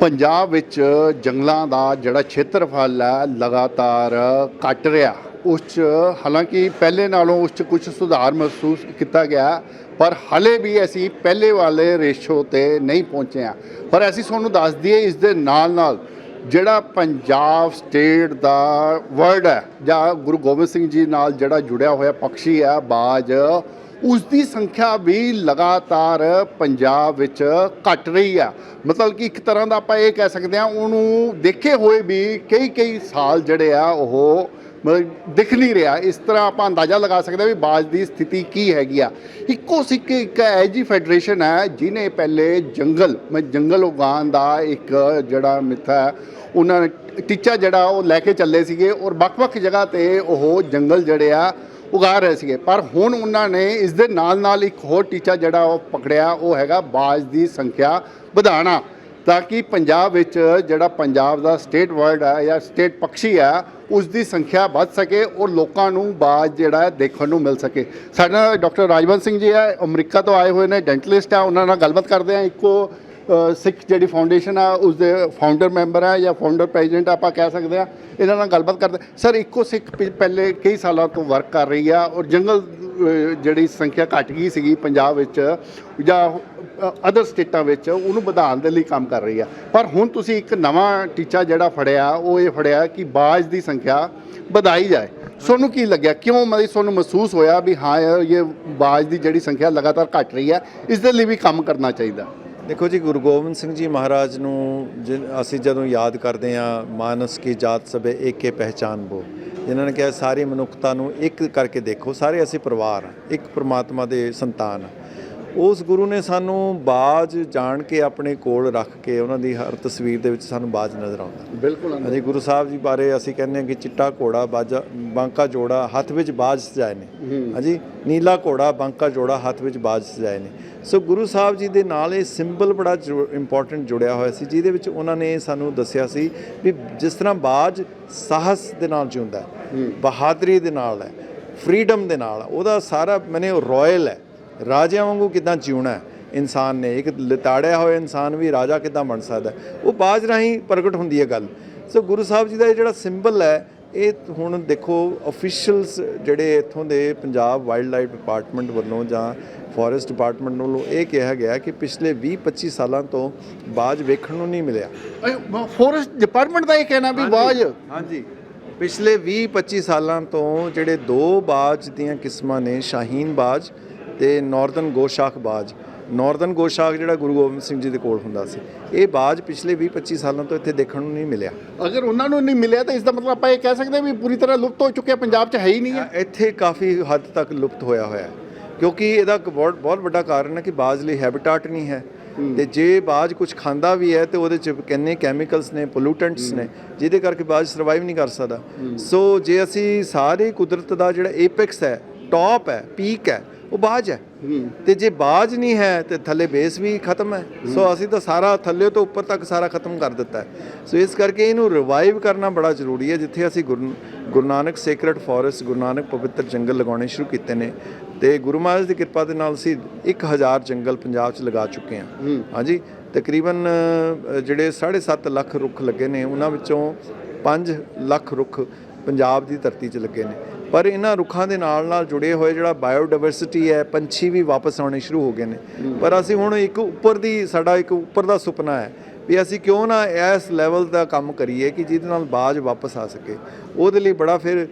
ਪੰਜਾਬ ਵਿੱਚ ਜੰਗਲਾਂ ਦਾ ਜਿਹੜਾ ਖੇਤਰਫਲ ਹੈ ਲਗਾਤਾਰ ਘਟ ਰਿਹਾ। ਉਸ 'ਚ ਹਾਲਾਂਕਿ ਪਹਿਲੇ ਨਾਲੋਂ ਉਸ 'ਚ ਕੁਝ ਸੁਧਾਰ ਮਹਿਸੂਸ ਕੀਤਾ ਗਿਆ, ਪਰ ਹਲੇ ਵੀ ਅਸੀਂ ਪਹਿਲੇ ਵਾਲੇ ਰੇਸ਼ੋ ਤੇ ਨਹੀਂ ਪਹੁੰਚੇ ਹਾਂ। ਪਰ ਅਸੀਂ ਤੁਹਾਨੂੰ ਦੱਸ ਦਈਏ ਇਸ ਦੇ ਨਾਲ ਨਾਲ ਜਿਹੜਾ ਪੰਜਾਬ ਸਟੇਟ ਦਾ ਵਰਡ ਹੈ ਜਾਂ ਗੁਰੂ ਗੋਬਿੰਦ ਸਿੰਘ ਜੀ ਨਾਲ ਜਿਹੜਾ ਜੁੜਿਆ ਹੋਇਆ ਪਕਸ਼ੀ ਹੈ, ਬਾਜ ਉਸ ਦੀ ਸੰਖਿਆ ਵੀ ਲਗਾਤਾਰ ਪੰਜਾਬ ਵਿੱਚ ਘਟ ਰਹੀ ਆ। ਮਤਲਬ ਕਿ ਇੱਕ ਤਰ੍ਹਾਂ ਦਾ ਆਪਾਂ ਇਹ ਕਹਿ ਸਕਦੇ ਹਾਂ ਉਹਨੂੰ ਦੇਖੇ ਹੋਏ ਵੀ ਕਈ ਕਈ ਸਾਲ ਜਿਹੜੇ ਆ, ਉਹ ਮਤਲਬ ਦਿਖ ਨਹੀਂ ਰਿਹਾ। ਇਸ ਤਰ੍ਹਾਂ ਆਪਾਂ ਅੰਦਾਜ਼ਾ ਲਗਾ ਸਕਦੇ ਹਾਂ ਵੀ ਬਾਜ ਦੀ ਸਥਿਤੀ ਕੀ ਹੈਗੀ ਆ। ਇੱਕੋ ਸਿੱਕੇ ਇੱਕ ਐਜੀ ਫੈਡਰੇਸ਼ਨ ਹੈ ਜਿਨੇ ਪਹਿਲੇ ਜੰਗਲ ਮੈਂ ਜੰਗਲ ਉਗਾਉਣ ਦਾ ਇੱਕ ਜਿਹੜਾ ਮਿੱਥਾ ਉਹਨਾਂ ਟੀਚਾ ਜਿਹੜਾ ਉਹ ਲੈ ਕੇ ਚੱਲੇ ਸੀਗੇ ਔਰ ਵੱਖ-ਵੱਖ ਜਗ੍ਹਾ ਤੇ ਉਹ ਜੰਗਲ ਜਿਹੜੇ ਆ ਉਗਾ ਰਹੇ ਸੀਗੇ। ਪਰ ਹੁਣ ਉਹਨਾਂ ਨੇ ਇਸ ਦੇ ਨਾਲ ਨਾਲ ਇੱਕ ਹੋਰ ਟੀਚਾ ਜਿਹੜਾ ਉਹ ਪਕੜਿਆ, ਉਹ ਹੈਗਾ ਬਾਜ ਦੀ ਸੰਖਿਆ ਵਧਾਉਣਾ। ਤਾਂ ਕਿ ਪੰਜਾਬ ਵਿੱਚ ਜਿਹੜਾ ਪੰਜਾਬ ਦਾ ਸਟੇਟ ਵਰਡ ਹੈ ਜਾਂ ਸਟੇਟ ਪੰਛੀ ਹੈ ਉਸ ਦੀ ਸੰਖਿਆ ਵੱਧ ਸਕੇ ਔਰ ਲੋਕਾਂ ਨੂੰ ਬਾਜ ਜਿਹੜਾ ਦੇਖਣ ਨੂੰ ਮਿਲ ਸਕੇ। ਸਾਡੇ ਨਾਲ ਡਾਕਟਰ ਰਾਜਵੰਤ ਸਿੰਘ ਜੀ ਹੈ, ਅਮਰੀਕਾ ਤੋਂ ਆਏ ਹੋਏ ਨੇ, ਡੈਂਟਲਿਸਟ ਆ, ਉਹਨਾਂ ਨਾਲ ਗੱਲਬਾਤ ਕਰਦੇ ਆ ਇੱਕੋ ਸਿੱਖ ਜਿਹੜੀ ਫਾਊਂਡੇਸ਼ਨ ਆ ਉਸ ਦੇ ਫਾਊਂਡਰ ਮੈਂਬਰ ਆ ਜਾਂ ਫਾਊਂਡਰ ਪ੍ਰੈਜ਼ੀਡੈਂਟ ਆਪਾਂ ਕਹਿ ਸਕਦੇ ਆ, ਇਹਨਾਂ ਨਾਲ ਗੱਲਬਾਤ ਕਰਦੇ। ਸਰ ਇੱਕੋ ਸਿੱਖ ਪਿ- ਪਹਿਲੇ ਕਈ ਸਾਲਾਂ ਤੋਂ ਵਰਕ ਕਰ ਰਹੀ ਆ ਔਰ ਜੰਗਲ ਜਿਹੜੀ ਸੰਖਿਆ ਘਟ ਗਈ ਸੀਗੀ ਪੰਜਾਬ ਵਿੱਚ ਜਾਂ ਅਦਰ ਸਟੇਟਾਂ ਵਿੱਚ, ਉਹਨੂੰ ਵਧਾਉਣ ਦੇ ਲਈ ਕੰਮ ਕਰ ਰਹੀ ਆ। ਪਰ ਹੁਣ ਤੁਸੀਂ ਇੱਕ ਨਵਾਂ ਟੀਚਾ ਜਿਹੜਾ ਫੜਿਆ, ਉਹ ਇਹ ਫੜਿਆ ਕਿ ਬਾਜ ਦੀ ਸੰਖਿਆ ਵਧਾਈ ਜਾਏ। ਤੁਹਾਨੂੰ ਕੀ ਲੱਗਿਆ? ਕਿਉਂ ਮਤਲਬ ਤੁਹਾਨੂੰ ਮਹਿਸੂਸ ਹੋਇਆ ਵੀ ਹਾਂ, ਇਹ ਬਾਜ ਦੀ ਜਿਹੜੀ ਸੰਖਿਆ ਲਗਾਤਾਰ ਘਟ ਰਹੀ ਹੈ ਇਸ ਦੇ ਲਈ ਵੀ ਕੰਮ ਕਰਨਾ ਚਾਹੀਦਾ? ਦੇਖੋ ਜੀ, ਗੁਰੂ ਗੋਬਿੰਦ ਸਿੰਘ ਜੀ ਮਹਾਰਾਜ ਨੂੰ ਜਿਨ- ਅਸੀਂ ਜਦੋਂ ਯਾਦ ਕਰਦੇ ਹਾਂ ਮਾਨਸ ਕੀ ਜਾਤ ਸਭੇ ਏਕੇ ਪਹਿਚਾਨ ਬੋ। ਜਿਨ੍ਹਾਂ ਨੇ ਕਿਹਾ ਸਾਰੀ ਮਨੁੱਖਤਾ ਨੂੰ ਇੱਕ ਕਰਕੇ ਦੇਖੋ, ਸਾਰੇ ਅਸੀਂ ਪਰਿਵਾਰ ਇੱਕ ਪ੍ਰਮਾਤਮਾ ਦੇ ਸੰਤਾਨ ਉਸ ਗੁਰੂ ਨੇ ਸਾਨੂੰ ਬਾਜ ਜਾਣ ਕੇ ਆਪਣੇ ਕੋਲ ਰੱਖ ਕੇ ਉਹਨਾਂ ਦੀ ਹਰ ਤਸਵੀਰ ਦੇ ਵਿੱਚ ਸਾਨੂੰ ਬਾਜ ਨਜ਼ਰ ਆਉਂਦਾ। ਬਿਲਕੁਲ ਹਾਂਜੀ ਗੁਰੂ ਸਾਹਿਬ ਜੀ ਬਾਰੇ ਅਸੀਂ ਕਹਿੰਦੇ ਹਾਂ ਕਿ ਚਿੱਟਾ ਘੋੜਾ ਬਾਜਾ ਬਾਂਕਾ ਜੋੜਾ ਹੱਥ ਵਿੱਚ ਬਾਜ ਸਜਾਏ ਨੇ। ਹਾਂਜੀ ਨੀਲਾ ਘੋੜਾ ਬਾਂਕਾ ਜੋੜਾ ਹੱਥ ਵਿੱਚ ਬਾਜ ਸਜਾਏ ਨੇ। ਸੋ ਗੁਰੂ ਸਾਹਿਬ ਜੀ ਦੇ ਨਾਲ ਇਹ ਸਿੰਬਲ ਬੜਾ ਇੰਪੋਰਟੈਂਟ ਜੁੜਿਆ ਹੋਇਆ ਸੀ ਜਿਹਦੇ ਵਿੱਚ ਉਹਨਾਂ ਨੇ ਸਾਨੂੰ ਦੱਸਿਆ ਸੀ ਵੀ ਜਿਸ ਤਰ੍ਹਾਂ ਬਾਜ ਸਾਹਸ ਦੇ ਨਾਲ ਜਿਉਂਦਾ ਹੈ ਬਹਾਦਰੀ ਦੇ ਨਾਲ ਹੈ ਫਰੀडम ਦੇ ਨਾਲ ਉਹਦਾ ਸਾਰਾ ਮੈਨੇ ਰਾਇਲ ਹੈ। ਰਾਜਿਆਂ ਵਾਂਗੂ ਕਿਦਾਂ ਜਿਉਣਾ ਹੈ? ਇਨਸਾਨ ਨੇ ਇੱਕ ਲਤਾੜਿਆ ਹੋਇਆ ਇਨਸਾਨ ਵੀ ਰਾਜਾ ਕਿਦਾਂ ਬਣ ਸਕਦਾ? ਉਹ ਬਾਜ ਰਾਹੀਂ ਪ੍ਰਗਟ ਹੁੰਦੀ ਹੈ ਗੱਲ। ਸੋ ਗੁਰੂ ਸਾਹਿਬ ਜੀ ਦਾ ਇਹ ਜਿਹੜਾ ਸਿੰਬਲ ਹੈ ਇਹ ਹੁਣ ਦੇਖੋ ਅਫੀਸ਼ੀਅਲਸ ਜਿਹੜੇ ਇੱਥੋਂ ਦੇ ਪੰਜਾਬ ਵਾਈਲਡ ਲਾਈਫ ਡਿਪਾਰਟਮੈਂਟ ਵੱਲੋਂ ਜਾਂ ਫੋਰੈਸਟ ਡਿਪਾਰਟਮੈਂਟ ਵੱਲੋਂ ਇਹ ਕਿਹਾ ਗਿਆ ਕਿ ਪਿਛਲੇ 20-25 ਸਾਲਾਂ ਤੋਂ ਬਾਜ ਵੇਖਣ ਨੂੰ ਨਹੀਂ ਮਿਲਿਆ। ਫੋਰੈਸਟ ਡਿਪਾਰਟਮੈਂਟ ਦਾ ਇਹ ਕਹਿਣਾ ਵੀ ਬਾਜ। ਹਾਂਜੀ। ਪਿਛਲੇ 20-25 ਸਾਲਾਂ ਤੋਂ ਜਿਹੜੇ ਦੋ ਬਾਜ ਦੀਆਂ ਕਿਸਮਾਂ ਨੇ ਸ਼ਾਹੀਨ ਬਾਜ ਤੇ ਨਾਰਦਰਨ ਗੋਸ਼ਾਖ ਬਾਜ। ਨਾਰਦਰਨ ਗੋਸ਼ਾਖ ਜਿਹੜਾ ਗੁਰੂ ਗੋਬਿੰਦ ਸਿੰਘ ਜੀ ਦੇ ਕੋਲ ਹੁੰਦਾ ਸੀ। ਇਹ ਬਾਜ ਪਿਛਲੇ 20-25 ਸਾਲਾਂ ਤੋਂ ਇੱਥੇ ਦੇਖਣ ਨੂੰ ਨਹੀਂ ਮਿਲਿਆ। ਅਗਰ ਉਹਨਾਂ ਨੂੰ ਨਹੀਂ ਮਿਲਿਆ ਤਾਂ ਇਸ ਦਾ ਮਤਲਬ ਆਪਾਂ ਇਹ ਕਹਿ ਸਕਦੇ ਹਾਂ ਵੀ ਪੂਰੀ ਤਰ੍ਹਾਂ ਲੁਪਤ ਹੋ ਚੁੱਕਿਆ ਪੰਜਾਬ 'ਚ ਹੈ ਹੀ ਨਹੀਂ ਹੈ। ਇੱਥੇ ਕਾਫੀ ਹੱਦ ਤੱਕ ਲੁਪਤ ਹੋਇਆ ਹੋਇਆ ਹੈ। ਕਿਉਂਕਿ ਇਹਦਾ ਇੱਕ ਬਹੁਤ ਬਹੁਤ ਵੱਡਾ ਕਾਰਨ ਹੈ ਕਿ ਬਾਜ ਲਈ ਹੈਬਿਟਾਟ ਨਹੀਂ ਹੈ। ਤੇ ਜੇ ਬਾਜ ਕੁਝ ਖਾਂਦਾ ਵੀ ਹੈ ਤੇ ਉਹਦੇ ਚ ਕਿੰਨੇ ਕੈਮੀਕਲਸ ਨੇ ਪੋਲੂਟੈਂਟਸ ਨੇ ਜਿਹਦੇ ਕਰਕੇ ਬਾਜ ਸਰਵਾਈਵ ਨਹੀਂ ਕਰ ਸਕਦਾ। ਸੋ ਜੇ ਅਸੀਂ ਸਾਰੇ ਕੁਦਰਤ ਦਾ ਜਿਹੜਾ ਏਪੈਕਸ ਹੈ ਟੌਪ ਹੈ ਪੀਕ ਹੈ ਉਹ ਬਾਜ ਹੈ। ਤੇ ਜੇ ਬਾਜ ਨਹੀਂ ਹੈ ਤੇ ਥੱਲੇ ਬੇਸ ਵੀ ਖਤਮ ਹੈ। ਸੋ ਅਸੀਂ ਤਾਂ ਸਾਰਾ ਥੱਲੇ ਤੋਂ ਉੱਪਰ ਤੱਕ ਸਾਰਾ ਖਤਮ ਕਰ ਦਿੱਤਾ ਸੋ ਇਸ ਕਰਕੇ ਇਹਨੂੰ ਰਿਵਾਈਵ ਕਰਨਾ ਬੜਾ ਜ਼ਰੂਰੀ ਹੈ ਜਿੱਥੇ ਅਸੀਂ ਗੁਰੂ ਗੁਰੂ ਨਾਨਕ ਸੇਕਰਡ ਫੋਰੈਸਟ ਗੁਰੂ ਨਾਨਕ ਪਵਿੱਤਰ ਜੰਗਲ ਲਗਾਉਣੇ ਸ਼ੁਰੂ ਕੀਤੇ ਨੇ। ਤੇ ਗੁਰੂ ਮਹਾਰਾਜ ਦੀ ਕਿਰਪਾ ਦੇ ਨਾਲ ਅਸੀਂ 1000 ਜੰਗਲ ਪੰਜਾਬ 'ਚ ਲਗਾ ਚੁੱਕੇ ਹਾਂ। ਹਾਂਜੀ? ਤਕਰੀਬਨ ਜਿਹੜੇ 7.5 ਲੱਖ ਰੁੱਖ ਲੱਗੇ ਨੇ ਉਹਨਾਂ ਵਿੱਚੋਂ 5 ਲੱਖ ਰੁੱਖ ਪੰਜਾਬ ਦੀ ਧਰਤੀ 'ਚ ਲੱਗੇ ਨੇ। ਪਰ ਇਹਨਾਂ ਰੁੱਖਾਂ ਦੇ ਨਾਲ ਨਾਲ ਜੁੜੇ ਹੋਏ ਜਿਹੜਾ ਬਾਇਓਡਾਇਵਰਸਿਟੀ ਹੈ, ਪੰਛੀ ਵੀ ਵਾਪਸ ਆਉਣੇ ਸ਼ੁਰੂ ਹੋ ਗਏ ਨੇ। ਪਰ ਅਸੀਂ ਹੁਣ ਇੱਕ ਉੱਪਰ ਦੀ, ਸਾਡਾ ਇੱਕ ਉੱਪਰ ਦਾ ਸੁਪਨਾ ਹੈ ਵੀ ਅਸੀਂ ਕਿਉਂ ਨਾ ਇਸ ਲੈਵਲ ਦਾ ਕੰਮ ਕਰੀਏ ਕਿ ਜਿਹਦੇ ਨਾਲ ਬਾਜ ਵਾਪਸ ਆ ਸਕੇ। ਉਹਦੇ ਲਈ ਬੜਾ ਫਿਰ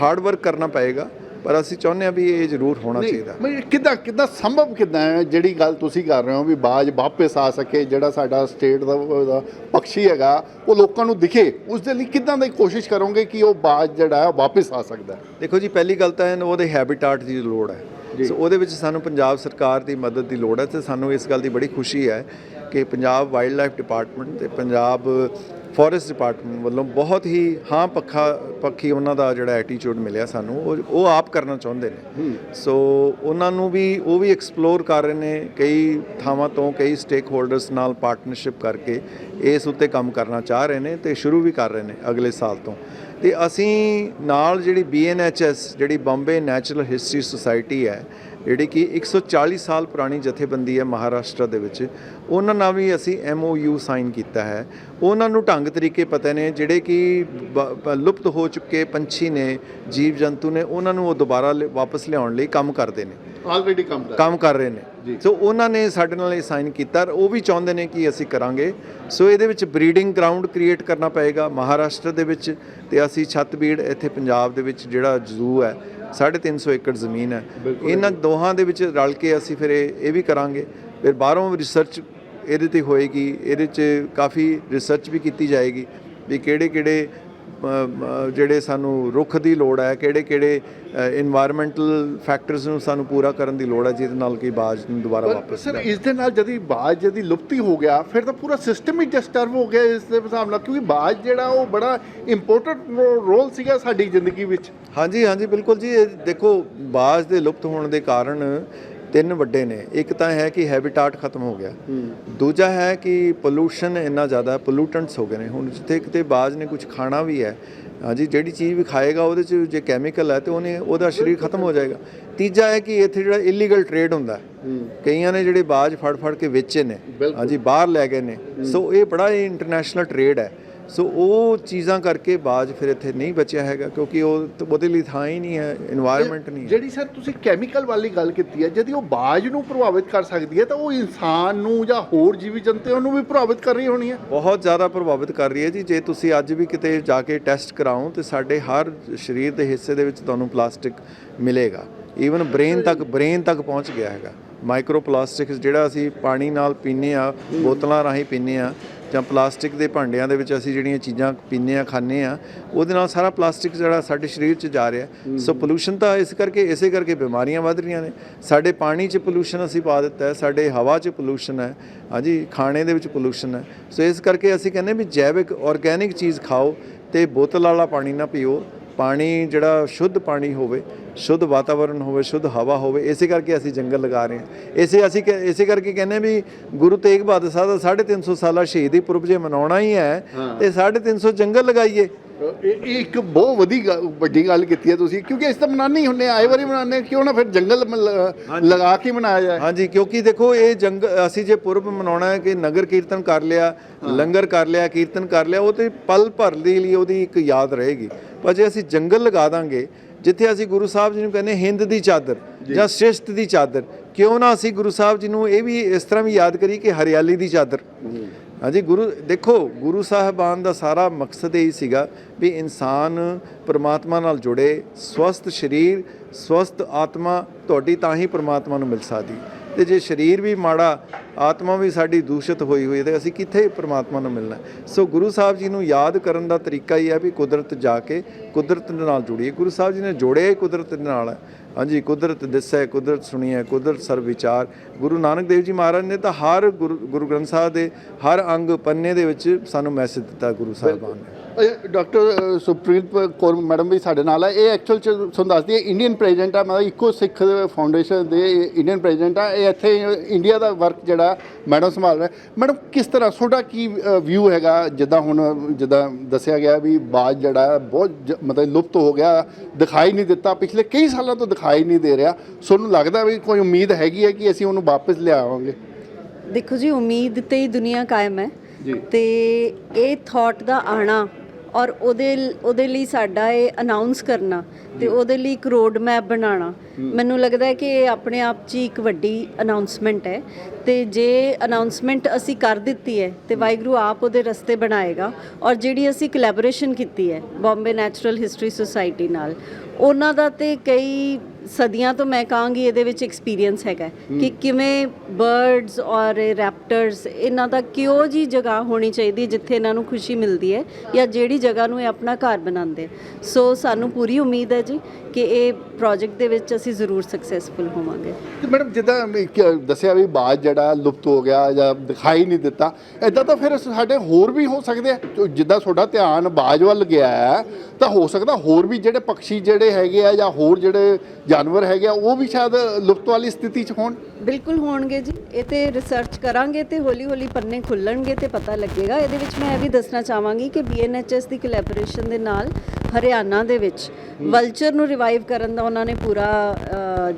ਹਾਰਡ ਵਰਕ ਕਰਨਾ ਪਏਗਾ। ਪਰ ਅਸੀਂ ਚਾਹੁੰਦੇ ਹਾਂ ਵੀ ਇਹ ਜ਼ਰੂਰ ਹੋਣਾ ਚਾਹੀਦਾ। ਮੈਂ ਕਿਦਾਂ ਕਿਦਾਂ ਸੰਭਵ ਕਿਦਾਂ ਹੈ? ਜਿਹੜੀ ਗੱਲ ਤੁਸੀਂ ਕਰ ਰਹੇ ਹੋ ਵੀ ਬਾਜ ਵਾਪਸ ਆ ਸਕੇ ਜਿਹੜਾ ਸਾਡਾ ਸਟੇਟ ਦਾ ਪੰਛੀ ਹੈਗਾ ਉਹ ਲੋਕਾਂ ਨੂੰ ਦਿਖੇ। ਉਸ ਦੇ ਲਈ ਕਿਦਾਂ ਦੀ ਕੋਸ਼ਿਸ਼ ਕਰੋਗੇ ਕਿ ਉਹ ਬਾਜ ਜਿਹੜਾ ਹੈ ਵਾਪਸ ਆ ਸਕਦਾ ਦੇਖੋ ਜੀ ਪਹਿਲੀ ਗੱਲ ਤਾਂ ਉਹਦੇ ਹੈਬਿਟਾਟ ਦੀ ਲੋੜ ਹੈ। ਸੋ ਉਹਦੇ ਵਿੱਚ ਸਾਨੂੰ ਪੰਜਾਬ ਸਰਕਾਰ ਦੀ ਮਦਦ ਦੀ ਲੋੜ ਹੈ ਤੇ ਸਾਨੂੰ ਇਸ ਗੱਲ ਦੀ ਬੜੀ ਖੁਸ਼ੀ ਹੈ ਕਿ ਪੰਜਾਬ ਵਾਈਲਡ ਲਾਈਫ ਡਿਪਾਰਟਮੈਂਟ ਤੇ ਪੰਜਾਬ ਫੋਰੈਸਟ ਡਿਪਾਰਟਮੈਂਟ ਵੱਲੋਂ ਬਹੁਤ ਹੀ ਹਾਂ ਪੱਖਾ ਪੱਖੀ ਉਹਨਾਂ ਦਾ ਜਿਹੜਾ ਐਟੀਟਿਊਡ ਮਿਲਿਆ ਸਾਨੂੰ ਉਹ ਉਹ ਆਪ ਕਰਨਾ ਚਾਹੁੰਦੇ ਨੇ। ਸੋ ਉਹਨਾਂ ਨੂੰ ਵੀ ਉਹ ਵੀ ਐਕਸਪਲੋਰ ਕਰ ਰਹੇ ਨੇ ਕਈ ਥਾਵਾਂ ਤੋਂ ਕਈ ਸਟੇਕ ਹੋਲਡਰਸ ਨਾਲ ਪਾਰਟਨਰਸ਼ਿਪ ਕਰਕੇ ਇਸ ਉੱਤੇ ਕੰਮ ਕਰਨਾ ਚਾਹ ਰਹੇ ਨੇ ਤੇ ਸ਼ੁਰੂ ਵੀ ਕਰ ਰਹੇ ਨੇ ਅਗਲੇ ਸਾਲ ਤੋਂ। ਤੇ ਅਸੀਂ ਨਾਲ ਜਿਹੜੀ BNHS ਜਿਹੜੀ ਬੰਬੇ ਨੈਚੁਰਲ ਹਿਸਟਰੀ ਸੁਸਾਇਟੀ ਹੈ ਜਿਹੜੀ ਕਿ 140 ਸਾਲ ਪੁਰਾਣੀ ਜਥੇਬੰਦੀ ਹੈ ਮਹਾਰਾਸ਼ਟਰ ਦੇ ਵਿੱਚ ਉਹਨਾਂ ਨਾਲ ਵੀ ਅਸੀਂ MOU ਸਾਈਨ ਕੀਤਾ ਹੈ। ਉਹਨਾਂ ਨੂੰ ਢੰਗ ਤਰੀਕੇ ਪਤਾ ਨੇ ਜਿਹੜੇ ਕਿ ਲੁਪਤ ਹੋ ਚੁੱਕੇ ਪੰਛੀ ਨੇ ਜੀਵ ਜੰਤੂ ਨੇ ਉਹਨਾਂ ਨੂੰ ਉਹ ਦੁਬਾਰਾ ਵਾਪਸ ਲਿਆਉਣ ਲਈ ਕੰਮ ਕਰਦੇ ਨੇ। ਆਲਰੇਡੀ ਕੰਮ ਕਰ ਕੰਮ ਕਰ ਰਹੇ ਨੇ। ਸੋ ਉਹਨਾਂ ਨੇ ਸਾਡੇ ਨਾਲ ਇਹ ਸਾਈਨ ਕੀਤਾ ਉਹ ਵੀ ਚਾਹੁੰਦੇ ਨੇ ਕਿ ਅਸੀਂ ਕਰਾਂਗੇ। ਸੋ ਇਹਦੇ ਵਿੱਚ ਬਰੀਡਿੰਗ ਗਰਾਊਂਡ ਕ੍ਰੀਏਟ ਕਰਨਾ ਪਏਗਾ ਮਹਾਰਾਸ਼ਟਰ ਦੇ ਵਿੱਚ ਤੇ ਅਸੀਂ ਛੱਤਬੀੜ ਇੱਥੇ ਪੰਜਾਬ ਦੇ ਵਿੱਚ ਜਿਹੜਾ ਜ਼ੂ ਹੈ 350 ਏਕੜ ਜ਼ਮੀਨ ਹੈ। ਇਹਨਾਂ ਦੋਹਾਂ ਦੇ ਵਿੱਚ ਰਲ ਕੇ ਅਸੀਂ ਫਿਰ ਇਹ ਵੀ ਕਰਾਂਗੇ। ਫਿਰ ਬਾਹਰੋਂ ਰਿਸਰਚ ਇਹਦੇ ਤੇ ਹੋਏਗੀ। ਇਹਦੇ 'ਚ ਕਾਫੀ ਰਿਸਰਚ ਵੀ ਕੀਤੀ ਜਾਏਗੀ ਵੀ ਕਿਹੜੇ ਕਿਹੜੇ ਜਿਹੜੇ ਸਾਨੂੰ ਰੁੱਖ ਦੀ ਲੋੜ ਹੈ ਕਿਹੜੇ ਕਿਹੜੇ এনवायरमेंटਲ ਫੈਕਟਰਸ ਨੂੰ ਸਾਨੂੰ ਪੂਰਾ ਕਰਨ ਦੀ ਲੋੜ ਹੈ ਜਿਹਦੇ ਨਾਲ ਕਿ ਬਾਜ ਨੂੰ ਦੁਬਾਰਾ ਵਾਪਸ ਸਰ ਇਸ ਦੇ ਨਾਲ ਜਦੀ ਬਾਜ ਜਦੀ ਲੁਪਤੀ ਹੋ ਗਿਆ ਫਿਰ ਤਾਂ ਪੂਰਾ ਸਿਸਟਮ ਹੀ ਡਿਸਟਰਬ ਹੋ ਗਿਆ ਇਸ ਦੇ ਹਿਸਾਬ ਨਾਲ ਕਿਉਂਕਿ ਬਾਜ ਜਿਹੜਾ ਉਹ ਬੜਾ ਇੰਪੋਰਟੈਂਟ ਰੋਲ ਸੀਗਾ ਸਾਡੀ ਜ਼ਿੰਦਗੀ ਵਿੱਚ। ਹਾਂਜੀ ਹਾਂਜੀ ਬਿਲਕੁਲ ਜੀ। ਇਹ ਦੇਖੋ ਬਾਜ ਦੇ ਲੁਪਤ ਹੋਣ ਦੇ ਕਾਰਨ ਤਿੰਨ ਵੱਡੇ ਨੇ। ਇੱਕ ਤਾਂ ਹੈ ਕਿ ਹੈਬਿਟਾਟ ਖਤਮ ਹੋ ਗਿਆ। ਦੂਜਾ ਹੈ ਕਿ ਪੋਲੂਸ਼ਨ ਇੰਨਾ ਜ਼ਿਆਦਾ ਪੋਲੂਟੈਂਟਸ ਹੋ ਗਏ ਨੇ। ਹੁਣ ਜਿੱਥੇ ਕਿਤੇ ਬਾਜ ਨੇ ਕੁਝ ਖਾਣਾ ਵੀ ਹੈ ਹਾਂਜੀ ਜਿਹੜੀ ਚੀਜ਼ ਵੀ ਖਾਏਗਾ ਉਹਦੇ 'ਚ ਜੇ ਕੈਮੀਕਲ ਹੈ ਤੇ ਉਹਨੇ ਉਹਦਾ ਸਰੀਰ ਖਤਮ ਹੋ ਜਾਏਗਾ। ਤੀਜਾ ਹੈ ਕਿ ਇੱਥੇ ਜਿਹੜਾ ਇਲੀਗਲ ਟ੍ਰੇਡ ਹੁੰਦਾ। ਕਈਆਂ ਨੇ ਜਿਹੜੇ ਬਾਜ ਫੜ ਫੜ ਕੇ ਵੇਚੇ ਨੇ ਹਾਂਜੀ ਬਾਹਰ ਲੈ ਗਏ ਨੇ। ਸੋ ਇਹ ਬੜਾ ਇੰਟਰਨੈਸ਼ਨਲ ਟ੍ਰੇਡ ਹੈ। ਸੋ ਉਹ ਚੀਜ਼ਾਂ ਕਰਕੇ ਬਾਜ ਫਿਰ ਇੱਥੇ ਨਹੀਂ ਬਚਿਆ ਹੈਗਾ ਕਿਉਂਕਿ ਉਹ ਉਹਦੇ ਲਈ ਥਾਂ ਹੀ ਨਹੀਂ ਹੈ এনवायरमेंट ਨਹੀਂ ਜਿਹੜੀ ਸਰ ਤੁਸੀਂ ਕੈਮੀਕਲ ਵਾਲੀ ਗੱਲ ਕੀਤੀ ਹੈ ਜਦੀ ਉਹ ਬਾਜ ਨੂੰ ਪ੍ਰਭਾਵਿਤ ਕਰ ਸਕਦੀ ਹੈ ਤਾਂ ਉਹ ਇਨਸਾਨ ਨੂੰ ਜਾਂ ਹੋਰ ਜੀਵੀ ਜੰਤੂਆਂ ਨੂੰ ਵੀ ਪ੍ਰਭਾਵਿਤ ਕਰ ਰਹੀ ਹੋਣੀ ਹੈ? ਬਹੁਤ ਜ਼ਿਆਦਾ ਪ੍ਰਭਾਵਿਤ ਕਰ ਰਹੀ ਹੈ ਜੀ। ਜੇ ਤੁਸੀਂ ਅੱਜ ਵੀ ਕਿਤੇ ਜਾ ਕੇ ਟੈਸਟ ਕਰਾਓ ਤੇ ਸਾਡੇ ਹਰ ਸਰੀਰ ਦੇ ਹਿੱਸੇ ਦੇ ਵਿੱਚ ਤੁਹਾਨੂੰ ਪਲਾਸਟਿਕ ਮਿਲੇਗਾ। ਈਵਨ ਬ੍ਰੇਨ ਤੱਕ ਬ੍ਰੇਨ ਤੱਕ ਪਹੁੰਚ ਗਿਆ ਹੈਗਾ। ਮਾਈਕਰੋ ਪਲਾਸਟਿਕਸ ਜਿਹੜਾ ਅਸੀਂ ਪਾਣੀ ਨਾਲ ਪੀਨੇ ਆ ਬੋਤਲਾਂ ਰਾਹੀਂ ਪੀਨੇ ਆ ਜਾਂ ਪਲਾਸਟਿਕ ਦੇ ਭਾਂਡਿਆਂ ਦੇ ਵਿੱਚ ਅਸੀਂ ਜਿਹੜੀਆਂ ਚੀਜ਼ਾਂ ਪੀਂਦੇ ਆ ਖਾਂਦੇ ਆ ਉਹਦੇ ਨਾਲ ਸਾਰਾ ਪਲਾਸਟਿਕ ਜਿਹੜਾ ਸਾਡੇ ਸਰੀਰ 'ਚ ਜਾ ਰਿਹਾ ਸੋ ਪੋਲੂਸ਼ਨ ਤਾਂ ਇਸ ਕਰਕੇ ਇਸੇ ਕਰਕੇ ਬਿਮਾਰੀਆਂ ਵੱਧ ਰਹੀਆਂ ਨੇ। ਸਾਡੇ ਪਾਣੀ 'ਚ ਪੋਲੂਸ਼ਨ ਅਸੀਂ ਪਾ ਦਿੱਤਾ ਹੈ ਸਾਡੇ ਹਵਾ 'ਚ ਪੋਲੂਸ਼ਨ ਹੈ ਹਾਂਜੀ ਖਾਣੇ ਦੇ ਵਿੱਚ ਪੋਲੂਸ਼ਨ ਹੈ। ਸੋ ਇਸ ਕਰਕੇ ਅਸੀਂ ਕਹਿੰਦੇ ਵੀ ਜੈਵਿਕ ਆਰਗੈਨਿਕ ਚੀਜ਼ ਖਾਓ ਤੇ ਬੋਤਲ ਵਾਲਾ ਪਾਣੀ ਨਾ ਪੀਓ। ਪਾਣੀ ਜਿਹੜਾ ਸ਼ੁੱਧ ਪਾਣੀ ਹੋਵੇ ਸ਼ੁੱਧ ਵਾਤਾਵਰਣ ਹੋਵੇ ਸ਼ੁੱਧ ਹਵਾ ਹੋਵੇ ਇਸੇ ਕਰਕੇ ਅਸੀਂ ਜੰਗਲ ਲਗਾ ਰਹੇ ਹਾਂ। ਇਸੇ ਅਸੀਂ ਇਸੇ ਕਰਕੇ ਕਹਿੰਦੇ ਵੀ ਗੁਰੂ ਤੇਗ ਬਹਾਦਰ ਸਾਹਿਬ ਦਾ 350 ਸਾਲਾ ਸ਼ਹੀਦੀ ਪੁਰਬ ਜੇ ਮਨਾਉਣਾ ਹੀ ਹੈ ਤੇ 350 ਜੰਗਲ ਲਗਾਈਏ। ਇਹ ਇਹ ਇੱਕ ਬਹੁਤ ਵਧੀ ਗੱਲ- ਵੱਡੀ ਗੱਲ ਕੀਤੀ ਹੈ ਤੁਸੀਂ ਕਿਉਂਕਿ ਇਸ ਤਾਂ ਮਨਾਉਂਦੇ ਹੀ ਆ ਆਏ ਵਾਰੀ ਹਾਂ, ਕਿਉਂ ਨਾ ਫਿਰ ਜੰਗਲ ਮ- ਲ- ਲਗਾ ਕੇ ਮਨਾਇਆ ਜਾਏ। ਹਾਂਜੀ ਕਿਉਂਕਿ ਦੇਖੋ ਇਹ ਜੰਗ ਅਸੀਂ ਜੇ ਪੁਰਬ ਮਨਾਉਣਾ ਹੈ ਕਿ ਨਗਰ ਕੀਰਤਨ ਕਰ ਲਿਆ ਲੰਗਰ ਕਰ ਲਿਆ ਕੀਰਤਨ ਕਰ ਲਿਆ ਉਹ ਤੇ ਪਲ ਭਰ ਦੇ ਲਈ ਉਹਦੀ ਇੱਕ ਯਾਦ ਰਹੇਗੀ। ਪਰ ਜੇ ਅਸੀਂ ਜੰਗਲ ਲਗਾ ਦਾਂਗੇ ਜਿੱਥੇ ਅਸੀਂ ਗੁਰੂ ਸਾਹਿਬ ਜੀ ਨੂੰ ਕਹਿੰਦੇ ਹਿੰਦ ਦੀ ਚਾਦਰ ਜਾਂ। ਸ੍ਰਿਸ਼ਟ ਦੀ ਚਾਦਰ ਕਿਉਂ ਨਾ ਅਸੀਂ ਗੁਰੂ ਸਾਹਿਬ ਜੀ ਨੂੰ ਇਹ ਵੀ ਇਸ ਤਰ੍ਹਾਂ ਵੀ ਯਾਦ ਕਰੀਏ ਕਿ ਹਰਿਆਲੀ ਦੀ ਚਾਦਰ। ਹਾਂਜੀ, ਗੁਰੂ, ਦੇਖੋ, ਗੁਰੂ ਸਾਹਿਬਾਨ ਦਾ ਸਾਰਾ ਮਕਸਦ ਇਹ ਸੀਗਾ ਵੀ ਇਨਸਾਨ ਪਰਮਾਤਮਾ ਨਾਲ ਜੁੜੇ, ਸਵਸਥ ਸਰੀਰ, ਸਵਸਥ ਆਤਮਾ, ਤੁਹਾਡੀ ਤਾਂ ਹੀ ਪਰਮਾਤਮਾ ਨੂੰ ਮਿਲ ਸਕਦੀ। ਤੇ ਜੇ ਸਰੀਰ ਵੀ ਮਾੜਾ, ਆਤਮਾ ਵੀ ਸਾਡੀ ਦੂਸ਼ਿਤ ਹੋਈ ਹੋਈ ਹੈ, ਤੇ ਅਸੀਂ ਕਿੱਥੇ ਪਰਮਾਤਮਾ ਨੂੰ ਮਿਲਣਾ ਸੋ ਗੁਰੂ ਸਾਹਿਬ ਜੀ ਨੂੰ ਯਾਦ ਕਰਨ ਦਾ ਤਰੀਕਾ ਹੀ ਹੈ ਵੀ ਕੁਦਰਤ ਜਾ ਕੇ ਕੁਦਰਤ ਦੇ ਨਾਲ ਜੁੜੀਏ। ਗੁਰੂ ਸਾਹਿਬ ਜੀ ਨੇ ਜੋੜਿਆ ਹੀ ਕੁਦਰਤ ਨਾਲ। ਹਾਂਜੀ, ਕੁਦਰਤ ਦਿਸੈ, ਕੁਦਰਤ ਸੁਣੀਐ, ਕੁਦਰਤ ਸਰ ਵਿਚਾਰ। ਗੁਰੂ ਨਾਨਕ ਦੇਵ ਜੀ ਮਹਾਰਾਜ ਨੇ ਤਾਂ ਹਰ ਗੁਰੂ ਗੁਰੂ ਗ੍ਰੰਥ ਸਾਹਿਬ ਦੇ ਹਰ ਅੰਗ ਪੰਨੇ ਦੇ ਵਿੱਚ ਸਾਨੂੰ ਮੈਸੇਜ ਦਿੱਤਾ ਗੁਰੂ ਸਾਹਿਬਾਨ ਨੇ। ਡਾਕਟਰ ਸੁਪ੍ਰੀਤ ਕੌਰ ਮੈਡਮ ਵੀ ਸਾਡੇ ਨਾਲ ਹੈ ਇਹ ਐਕਚੁਅਲ ਚ ਤੁਹਾਨੂੰ ਦੱਸਦੀ ਹੈ ਇੰਡੀਅਨ ਪ੍ਰੈਜ਼ੀਡੈਂਟ ਆ ਮਤਲਬ ਇੱਕੋ ਸਿੱਖ ਫਾਊਂਡੇਸ਼ਨ ਦੇ ਇੰਡੀਅਨ ਪ੍ਰੈਜ਼ੀਡੈਂਟ ਆ। ਇਹ ਇੱਥੇ ਇੰਡੀਆ ਦਾ ਵਰਕ ਜਿਹੜਾ ਮੈਡਮ ਸੰਭਾਲ ਰਿਹਾ। ਮੈਡਮ ਕਿਸ ਤਰ੍ਹਾਂ ਤੁਹਾਡਾ ਕੀ ਵਿਊ ਹੈਗਾ? ਜਿੱਦਾਂ ਹੁਣ ਜਿੱਦਾਂ ਦੱਸਿਆ ਗਿਆ ਵੀ ਬਾਜ ਜਿਹੜਾ ਬਹੁਤ ਮਤਲਬ ਲੁਪਤ ਹੋ ਗਿਆ ਦਿਖਾਈ ਨਹੀਂ ਦਿੱਤਾ। ਪਿਛਲੇ ਕਈ ਸਾਲਾਂ ਤੋਂ ਦਿਖਾਈ ਨਹੀਂ ਦੇ ਰਿਹਾ। ਤੁਹਾਨੂੰ ਲੱਗਦਾ ਵੀ ਕੋਈ ਉਮੀਦ ਹੈਗੀ ਹੈ ਕਿ ਅਸੀਂ ਉਹਨੂੰ ਵਾਪਸ ਲਿਆਵਾਂਗੇ? ਦੇਖੋ ਜੀ ਉਮੀਦ ਤੇ ਹੀ ਦੁਨੀਆ ਕਾਇਮ ਹੈ। ਤੇ ਇਹ ਥਾਟ ਦਾ ਆਣਾ ਔਰ ਉਹਦੇ ਉਹਦੇ ਲਈ ਸਾਡਾ ਇਹ ਅਨਾਉਂਸ ਕਰਨਾ ਤੇ ਉਹਦੇ ਲਈ ਇੱਕ ਰੋਡ ਮੈਪ ਬਣਾਉਣਾ। ਮੈਨੂੰ ਲੱਗਦਾ ਹੈ ਕਿ ਇਹ ਆਪਣੇ ਆਪ 'ਚ ਇੱਕ ਵੱਡੀ ਅਨਾਉਂਸਮੈਂਟ ਹੈ ਤੇ ਜੇ ਅਨਾਉਂਸਮੈਂਟ ਅਸੀਂ ਕਰ ਦਿੱਤੀ ਹੈ ਤੇ ਵਾਹਿਗੁਰੂ ਆਪ ਉਹਦੇ ਰਸਤੇ ਬਣਾਏਗਾ ਔਰ ਜਿਹੜੀ ਅਸੀਂ ਕੋਲੈਬੋਰੇਸ਼ਨ ਕੀਤੀ ਹੈ ਬੰਬੇ ਨੈਚੁਰਲ ਹਿਸਟਰੀ ਸੁਸਾਇਟੀ ਨਾਲ ਉਹਨਾਂ ਦਾ ਤੇ ਕਈ ਸਦੀਆਂ ਤੋਂ ਮੈਂ ਕਹਾਂਗੀ ਇਹਦੇ ਵਿੱਚ ਐਕਸਪੀਰੀਅੰਸ ਹੈਗਾ ਕਿ ਕਿਵੇਂ ਬਰਡਸ ਔਰ ਰੈਪਟਰਸ ਇਹਨਾਂ ਦਾ ਕਿਉਂ ਜੀ ਜਗ੍ਹਾ ਹੋਣੀ ਚਾਹੀਦੀ ਜਿੱਥੇ ਇਹਨਾਂ ਨੂੰ ਖੁਸ਼ੀ ਮਿਲਦੀ ਹੈ ਜਾਂ ਜਿਹੜੀ ਜਗ੍ਹਾ ਨੂੰ ਇਹ ਆਪਣਾ ਘਰ ਬਣਾਉਂਦੇ ਸੋ ਸਾਨੂੰ ਪੂਰੀ ਉਮੀਦ ਹੈ ਜੀ ਕਿ ਇਹ ਪ੍ਰੋਜੈਕਟ ਦੇ ਵਿੱਚ ਅਸੀਂ ਜ਼ਰੂਰ ਸਕਸੈਸਫੁਲ ਹੋਵਾਂਗੇ। ਤੇ ਮੈਡਮ ਜਿੱਦਾਂ ਦੱਸਿਆ ਵੀ ਬਾਜ ਜਿਹੜਾ ਲੁਪਤ ਹੋ ਗਿਆ ਜਾਂ ਦਿਖਾਈ ਨਹੀਂ ਦਿੱਤਾ ਇਦਾਂ ਤਾਂ ਫਿਰ ਸਾਡੇ ਹੋਰ ਵੀ ਹੋ ਸਕਦੇ ਆ ਜਿੱਦਾਂ ਤੁਹਾਡਾ ਧਿਆਨ ਬਾਜ ਵੱਲ ਗਿਆ ਹੈ ਤਾਂ ਹੋ ਸਕਦਾ ਹੋਰ ਵੀ ਜਿਹੜੇ ਪੰਛੀ ਜਿਹੜੇ ਹੈਗੇ ਆ ਜਾਂ ਹੋਰ ਜਿਹੜੇ ਜਾਨਵਰ ਹੈਗੇ ਆ, ਉਹ ਵੀ ਸ਼ਾਇਦ ਲੁਪਤ ਵਾਲੀ ਸਥਿਤੀ 'ਚ ਹੋਣ। ਬਿਲਕੁਲ ਹੋਣਗੇ ਜੀ। ਇਹ ਤੇ ਰਿਸਰਚ ਕਰਾਂਗੇ ਤੇ ਹੌਲੀ ਹੌਲੀ ਪੰਨੇ ਖੁੱਲਣਗੇ ਤੇ ਪਤਾ ਲੱਗੇਗਾ। ਇਹਦੇ ਵਿੱਚ ਮੈਂ ਇਹ ਵੀ ਦੱਸਣਾ ਚਾਹਾਂਗੀ ਕਿ ਬੀਐਨਐਚਐਸ ਦੀ ਕੋਲੈਬੋਰੇਸ਼ਨ ਦੇ ਨਾਲ ਹਰਿਆਣਾ ਦੇ ਵਿੱਚ ਵਲਚਰ ਨੂੰ ਰਿਵਾਈਵ ਕਰਨ ਦਾ ਉਹਨਾਂ ਨੇ ਪੂਰਾ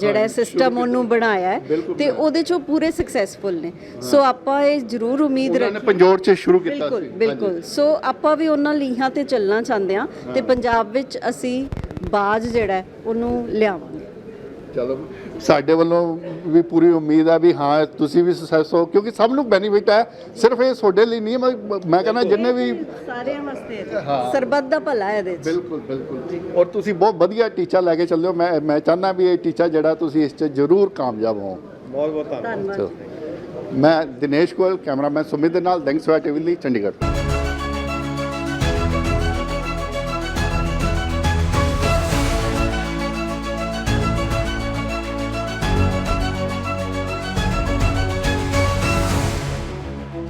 ਜਿਹੜਾ ਸਿਸਟਮ ਉਹਨੂੰ ਬਣਾਇਆ ਹੈ ਤੇ ਉਹਦੇ ਚੋਂ ਪੂਰੇ ਸਕਸੈਸਫੁਲ ਨੇ। ਸੋ ਆਪਾਂ ਇਹ ਜ਼ਰੂਰ ਉਮੀਦ ਉਹਨਾਂ ਨੇ ਰੱਖੀ ਪੰਜੋਰ 'ਚ ਸ਼ੁਰੂ ਕੀਤਾ ਬਿਲਕੁਲ ਸੀ। ਬਿਲਕੁਲ। ਸੋ ਆਪਾਂ ਵੀ ਉਹਨਾਂ ਲੀਹਾਂ ਤੇ ਚੱਲਣਾ ਚਾਹੁੰਦੇ ਆ ਤੇ ਪੰਜਾਬ ਵਿੱਚ ਅਸੀਂ ਬਾਜ ਜਿਹੜਾ ਹੈ, ਉਹਨੂੰ ਲਿਆਵਾਂਗੇ। ਚਲੋ। ਸਾਡੇ ਵੱਲੋਂ ਵੀ ਪੂਰੀ ਉਮੀਦ ਹੈ ਵੀ ਹਾਂ ਤੁਸੀਂ ਵੀ ਸਕਸੈਸ ਹੋ ਕਿਉਂਕਿ ਸਭ ਨੂੰ ਬੈਨੀਫਿਟ ਹੈ। ਸਿਰਫ ਇਹ ਤੁਹਾਡੇ ਲਈ ਨਹੀਂ ਮੈਂ ਮੈਂ ਕਹਿੰਦਾ ਜਿੰਨੇ ਵੀ ਸਾਰਿਆਂ ਵਾਸਤੇ ਸਰਬੱਤ ਦਾ ਭਲਾ ਹੈ ਇਹਦੇ 'ਚ। ਬਿਲਕੁਲ ਬਿਲਕੁਲ। ਔਰ ਤੁਸੀਂ ਬਹੁਤ ਵਧੀਆ ਟੀਚਾ ਲੈ ਕੇ ਚੱਲਿਓ ਮੈਂ ਮੈਂ ਚਾਹੁੰਦਾ ਵੀ ਇਹ ਟੀਚਾ ਜਿਹੜਾ ਤੁਸੀਂ ਇਸ 'ਚ ਜ਼ਰੂਰ ਕਾਮਯਾਬ ਹੋ ਬਹੁਤ ਬਹੁਤ ਧੰਨਵਾਦ। ਮੈਂ ਦਿਨੇਸ਼ ਗੋਇਲ ਕੈਮਰਾਮੈਨ ਸੁਮਿਤ ਦੇ ਨਾਲ ਦੈਂਗਸਵਾ ਟੀਵੀ ਲਈ ਚੰਡੀਗੜ੍ਹ।